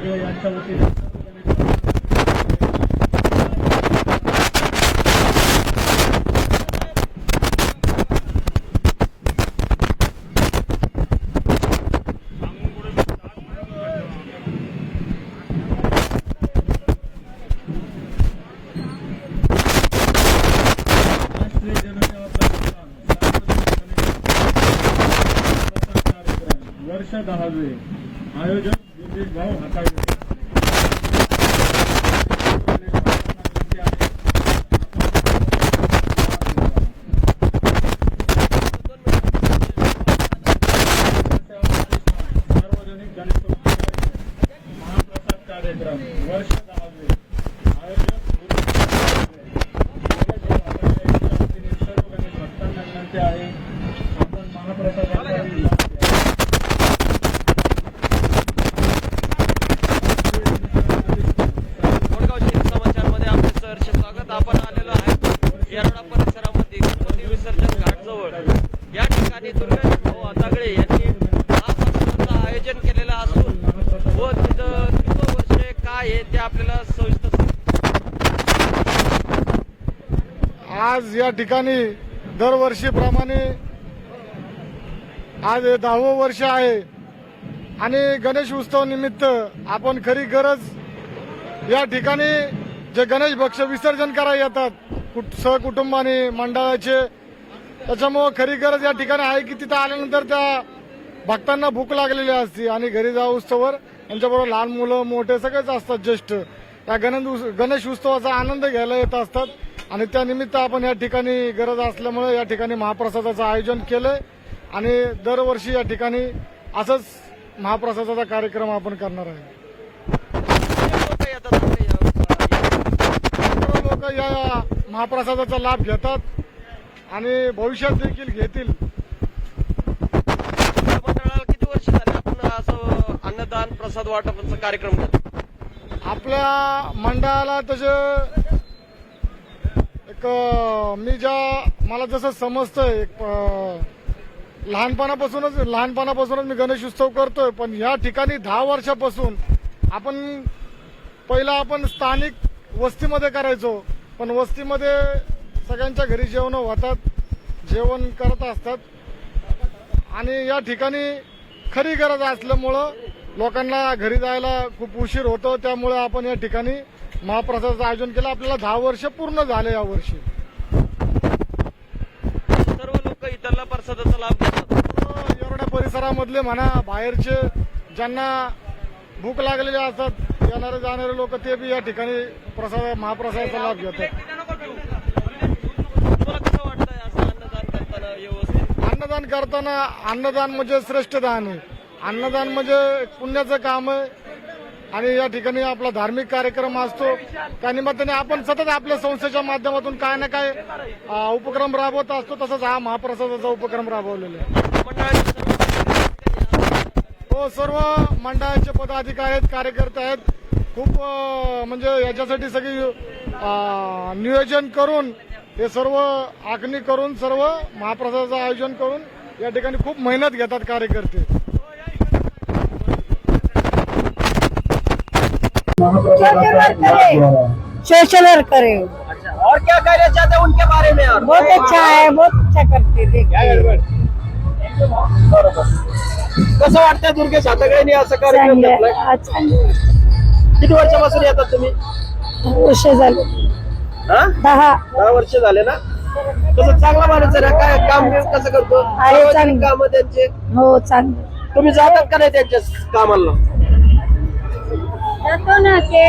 महादेव यांच्या वतीने आयोजन जनसेवा प्रतिष्ठान सार्वजनिक गणेश कार्यक्रम वर्ष दहावे आयोजक दिलीप भाऊ हाताळे सार्वजनिक गणेशोत्सव महाप्रसाद कार्यक्रम वर्ष दहावे आयोजक सर्व गणेश भक्तांना विनंती आहे आपण महाप्रसादाचा लाभ घ्या. कोणगाव शहरी समाचारमध्ये आपले सहर्ष स्वागत आपण आलेलो आहे येरवडा परिसरामध्ये गणपती विसर्जन घाटजवळ या ठिकाणी दुर्गा भाऊ आतागळे यांनी महाप्रसादाचं आयोजन केलेलं असून व तिथं किती वर्ष काय आहे ते आपल्याला सविस्तर आज या ठिकाणी दरवर्षीप्रमाणे आज हे दहावं वर्ष आहे. आणि गणेश उत्सव निमित्त आपण खरी गरज या ठिकाणी जे गणेश भक्ष विसर्जन करायला येतात कुट- सहकुटुंबाने मंडळाचे त्याच्यामुळं खरी गरज या ठिकाणी आहे की तिथं आल्यानंतर त्या भक्तांना भूक लागलेली असते आणि घरी जाऊ उत्सवावर यांच्याबरोबर लहान मुलं मोठे सगळेच असतात ज्येष्ठ. या गणेश गणेश उत्सवाचा आनंद घ्यायला येत असतात. आणि त्यानिमित्त आपण या ठिकाणी गरज असल्यामुळे या ठिकाणी महाप्रसादाचं आयोजन केलंय. आणि दरवर्षी या ठिकाणी असंच महाप्रसादाचा कार्यक्रम आपण करणार आहे. लोक या- महाप्रसादाचा लाभ घेतात आणि भविष्यात देखील घेतील. किती वर्ष झाले आपण असं अन्नदान प्रसाद वाटपाचा कार्यक्रम करतो? आपल्या मंडळाला तसे एक मी ज्या मला जसं समजतंय एक लहानपणापासूनच लहानपणापासूनच मी गणेश उत्सव करतोय पण या ठिकाणी दहा वर्षापासून आपण पहिला आपण स्थानिक वस्तीमध्ये करायचो पण वस्तीमध्ये सगळ्यांच्या घरी जेवण होतात जेवण करत असतात. आणि या ठिकाणी खरी गरज असल्यामुळं लोकांना घरी जायला खूप उशीर होतो त्यामुळे आपण या ठिकाणी महाप्रसादाचं आयोजन केलं. आपल्याला दहा वर्ष पूर्ण झाले या वर्षी. सर्व लोक इथला प्रसादाचा लाभ घेतात. एवढ्या परिसरामधले म्हणा बाहेरचे ज्यांना भूक लागलेले असतात येणारे जाणारे लोक ते बी या ठिकाणी प्रसाद महाप्रसादाचा लाभ घेतात. तुम्हाला कसं वाटतंय असं अन्नदान करताना व्यवस्थित? अन्नदान करताना अन्नदान म्हणजे श्रेष्ठ दान आहे. अन्नदान म्हणजे पुण्याचं काम आहे. आणि या ठिकाणी आपला धार्मिक कार्यक्रम असतो. त्या निमित्ताने आपण सतत आपल्या संस्थेच्या माध्यमातून काय ना काय उपक्रम राबवत असतो. तसंच हा महाप्रसादाचा उपक्रम राबवलेला आहे. हो सर्व मंडळाचे पदाधिकारी आहेत कार्यकर्ते आहेत. खूप म्हणजे याच्यासाठी सगळी नियोजन करून हे सर्व आखणी करून सर्व महाप्रसादाचं आयोजन करून या ठिकाणी खूप मेहनत घेतात कार्यकर्ते. सोशल वर्कर है अच्छा और क्या कहना चाहते हैं उनके बारे में और? बहुत अच्छा है बहुत अच्छा करते देखिए। कसं वाटतंय दुर्गेश हातागळेने असं कार्यक्रम चांगलं घेतलाय हा, चांगलं किती वर्षापासून येतात तुम्ही? वर्ष झाले. हा? दहा. दहा वर्ष झाले ना? कसं चांगला माणूस आहे ना? काय काम बिम कसं करतो? आहे, चांगलं. कामं त्यांचे? हो चांगलं तुम्ही जातात का नाही त्यांच्या कामाला? जातो ना ते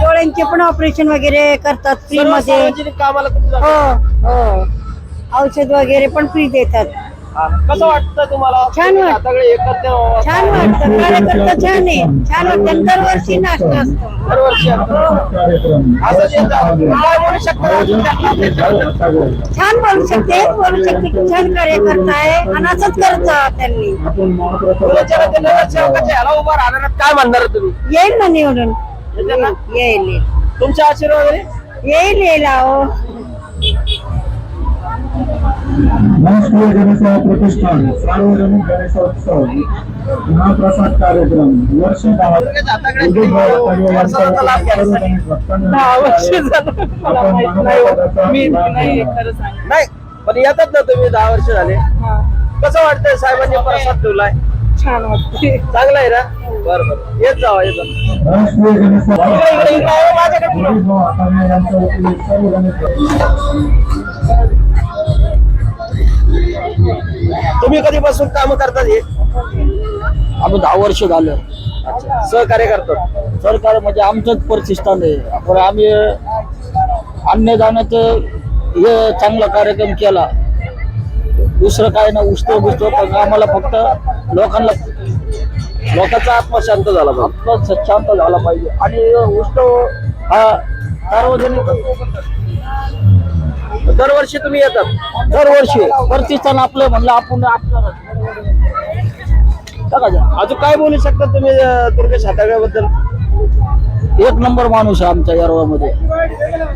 डोळ्यांचे पण ऑपरेशन वगैरे करतात फ्री सर्वमध्ये सार्वजनिक कामाला तुम्ही हो जाता? हो औषध वगैरे पण फ्री देतात. कसं वाटतं तुम्हाला? छान वाटतं. एकत्र व्हावं. छान वाटतं. कार्यकर्ता छान आहे. छान वाटतं. दरवर्षी नाश्ता असतो. दरवर्षी असतं. कार्यक्रम. असं जे काय बोलू शकता? छान बोलू शकते. बोलू शकते की छान कार्यकर्ता आहे. आणि असंच करत त्यांनी. नगरसेवकाच्या ह्याला उभा राहणार काय म्हणणार तुम्ही? येईल ना? निवडून? येईल येईल. तुमचे आशीर्वाद? येईल येईल अहो राष्ट्रीय जनसेवा प्रतिष्ठान सार्वजनिक गणेशोत्सव महाप्रसाद कार्यक्रम वर्ष गणेश. नाही. पण येतात ना तुम्ही दहा वर्ष झाले. कसं वाटतंय साहेबांनी प्रसाद ठेवलाय? छान वाटते चांगला आहे ना? बरं बरं. येत जावा येत माझ्याकडे. तुम्ही कधीपासून काम करतात हे? आम्ही दहा वर्ष झालं. सहकार्य करतात सरकार म्हणजे आमचंच प्रतिष्ठान आहे. पण आम्ही अन्नदानाचं हे चांगला कार्यक्रम केला. दुसरं काय ना उष्ट बुष्ट पण आम्हाला फक्त लोकांना लोकांचा आत्मा शांत झाला फक्त शांत झाला पाहिजे. आणि उष्ट हा सार्वजनिक दरवर्षी तुम्ही येतात. दरवर्षी. प्रतिष्ठान आपलं म्हणलं आपण. अजून काय बोलू शकता तुम्ही दुर्गेश हाताळ्याबद्दल? एक नंबर माणूस आहे आमच्या यारवामध्ये.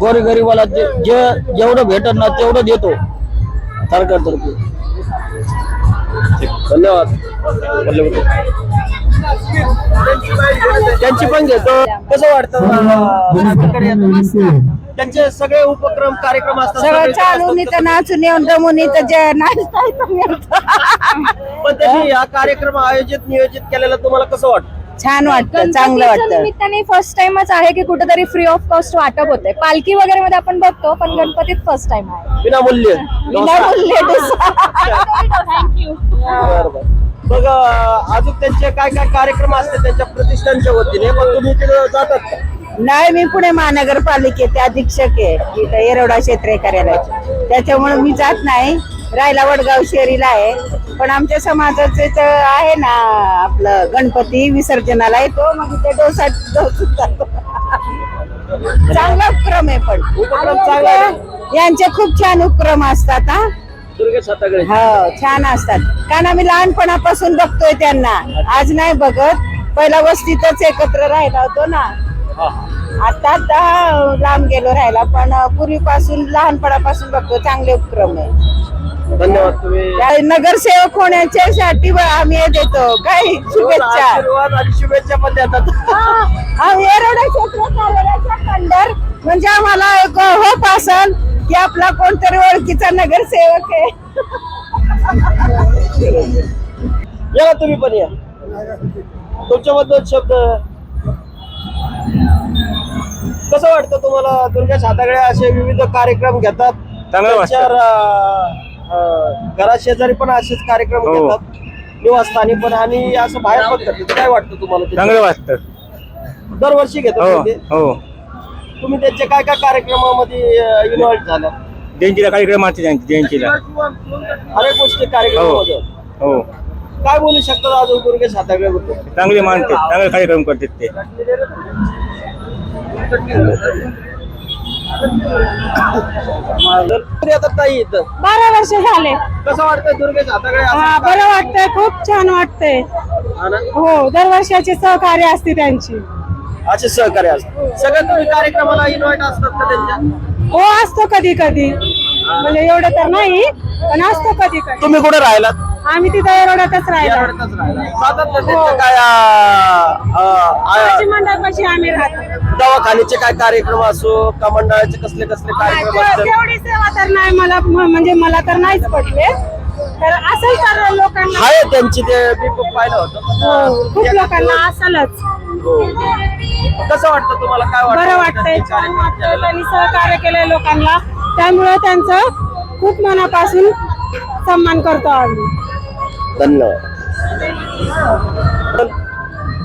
गोरी गरीबाला जे जे- जेवढं भेटत ना तेवढं देतो. सरकारतर्फे धन्यवाद. त्यांची पण घेतो. कसं वाटतं? त्यांचे सगळे उपक्रम कार्यक्रम असतात सगळं चालून असतात. इथं नाचून येऊन दमून इथं जे नाचता येतं मिळतं. पण त्यांनी हा कार्यक्रम आयोजित नियोजित केलेला तुम्हाला कसं वाटतं? छान वाटतं चांगलं गणपतीच्या वाटतं. निमित्ताने फर्स्ट टाइमच आहे की कुठेतरी फ्री ऑफ कॉस्ट वाटप होते पालखी वगैरे मध्ये आपण बघतो पण गणपतीत फर्स्ट टाइम आहे. विनामूल्य. विनामूल्य डोसा. थँक्यू बरं बरं मग अं, अजून त्यांचे काय काय कार्यक्रम असते त्यांच्या प्रतिष्ठानच्या वतीने? पण तुम्ही तिथे जातात का? नाही मी पुणे महानगरपालिकेचे अधीक्षक आहे. इथं येरवडा क्षेत्रीय कार्यालयाचे त्याच्यामुळे मी जात नाही. रायला वडगाव शेरीला आहे. पण आमच्या समाजाचे तर आहे ना आपलं गणपती विसर्जनाला येतो मग इथे डोसा जातो. चांगला उपक्रम आहे पण. उपक्रम यांचे खूप छान उपक्रम असतात हा. हो छान असतात. कारण आम्ही लहानपणापासून बघतोय त्यांना. आज नाही बघत. पहिला वस्तीतच एकत्र राहिला होतो ना. आता आता लांब गेलो राहायला पण पूर्वीपासून लहानपणापासून बघतो चांगले उपक्रम आहे. धन्यवाद तुम्ही. त्या नगरसेवक होण्याच्यासाठी ब- आम्ही हे देतो. काय शुभेच्छा. आशीर्वाद आणि शुभेच्छा पण देतात. येरवडा क्षेत्र कार्यालयाचा खंडर म्हणजे आम्हाला एक होप असल की आपला कोणतरी ओळखीचा नगरसेवक आहे. या तुम्ही पण या. तुमच्याबद्दल शब्द कसं वाटतं तुम्हाला? दुर्गा साताकडे असे विविध कार्यक्रम घेतात. त्यांच्या, अं, अं, घराशेजारी पण असेच कार्यक्रम घेतात. निवासस्थानी पण. आणि असं बाहेर पण करतात. काय वाटतं तुम्हाला ते? चांगलं वाटतं. दरवर्षी घेतात हो ते? हो. तुम्ही त्यांच्या काय काय कार्यक्रमामध्ये इन्व्हॉल्व झाला? जयंतीला कार्यक्रम असते त्यांची जयंतीला. अनेक गोष्टी कार्यक्रमामध्ये. हो काय बोलू शकतात अजून दुर्गे साताकडे चांगले मानते चांगले कार्यक्रम करतात ते. आता ताई इथं. बारा वर्ष झाले. कसं वाटतं दुर्गे साताकडे हा बरं वाटतंय खूप छान वाटतंय. हो दरवर्षाची सहकार्य असते त्यांची. असे सहकार्य असतात. सगळ्या तुम्ही कार्यक्रमाला इन्व्हाइट असतात का त्यांच्या? हो असतो कधी कधी म्हणजे एवढं तर नाही पण असतो कधी कधी तुम्ही कुठे राहिलात? आम्ही तिथं एरोड्यातच राहिलो. ना त्यांच्या काय मंडळपाशी आम्ही राहतो. दवाखान्याचे काय कार्यक्रम असो का मंडळाचे कसले कसले कार्यक्रम असतात? तेवढी सेवा तर नाही मला म- म्हणजे मला तर नाहीच पटले. तर असेल तर लोकांना आहे त्यांची ते मी पण पाहिलं होतं. हो, खूप लोकांना असेलच. हो. कसं वाटतं तुम्हाला? काय वाटतं? बरं वाटतंय. छान? त्यांनी सहकार्य केलंय लोकांना. त्यामुळे त्यांचं खूप मनापासून सन्मान करतो आम्ही. धन्यवाद.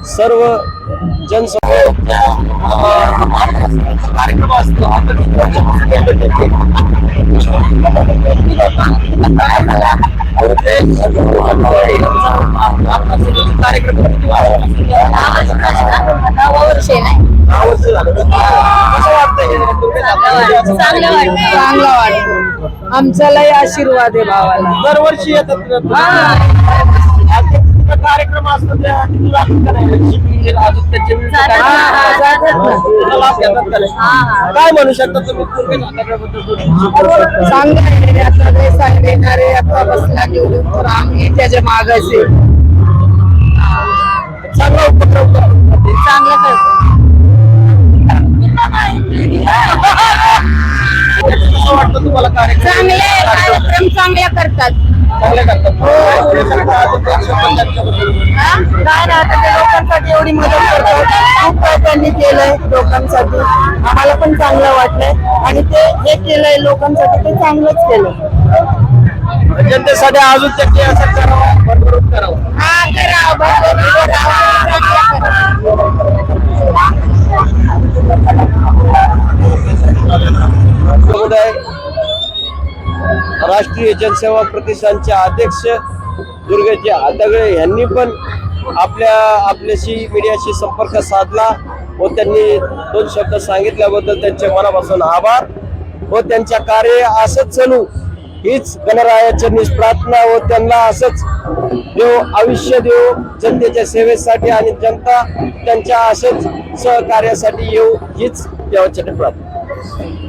सर्व जनसंख्या कार्यक्रम असतो कार्यक्रम वाटतं? चांगलं वाटतं आमचा लय आशीर्वाद आहे भावाला. दरवर्षी येतात काय- म्हणू शकता तुम्ही? दुर्गे नाटकाबद्दल थोडी? चांगलं आहे आता ते सांगणारे आता बसला निवडून तर आम्ही त्याच्या मागाचे चांगला उपक्रम करा. चांगलं करतो. कसं वाटतं तुम्हाला कार्यक्रम? चांगले कार्यक्रम चांगले करतात. चांगले करतात. काय? हा? काय ना आता ते लोकांसाठी एवढी मदत करतात. खूप काय त्यांनी केलंय लोकांसाठी. आम्हाला पण चांगलं वाटलंय. आणि ते हे केलंय लोकांसाठी ते चांगलंच केलं जनतेसाठी अजून त्यांनी असं करावं भरभरून करावं. हा राष्ट्रीय जनसेवा प्रतिष्ठानचे अध्यक्ष दुर्गाजी आदगळे यांनी पण आपल्या आपल्याशी मीडियाशी संपर्क साधला व त्यांनी दोन शब्द सांगितल्याबद्दल त्यांचे मनापासून आभार व त्यांच्या कार्य असंच चालू. हीच गणरायाची प्रार्थना व त्यांना असंच देव आयुष्य देव जनतेच्या सेवेसाठी आणि जनता त्यांच्या असंच सहकार्यासाठी येऊ हीच देवाच्या प्रार्थना.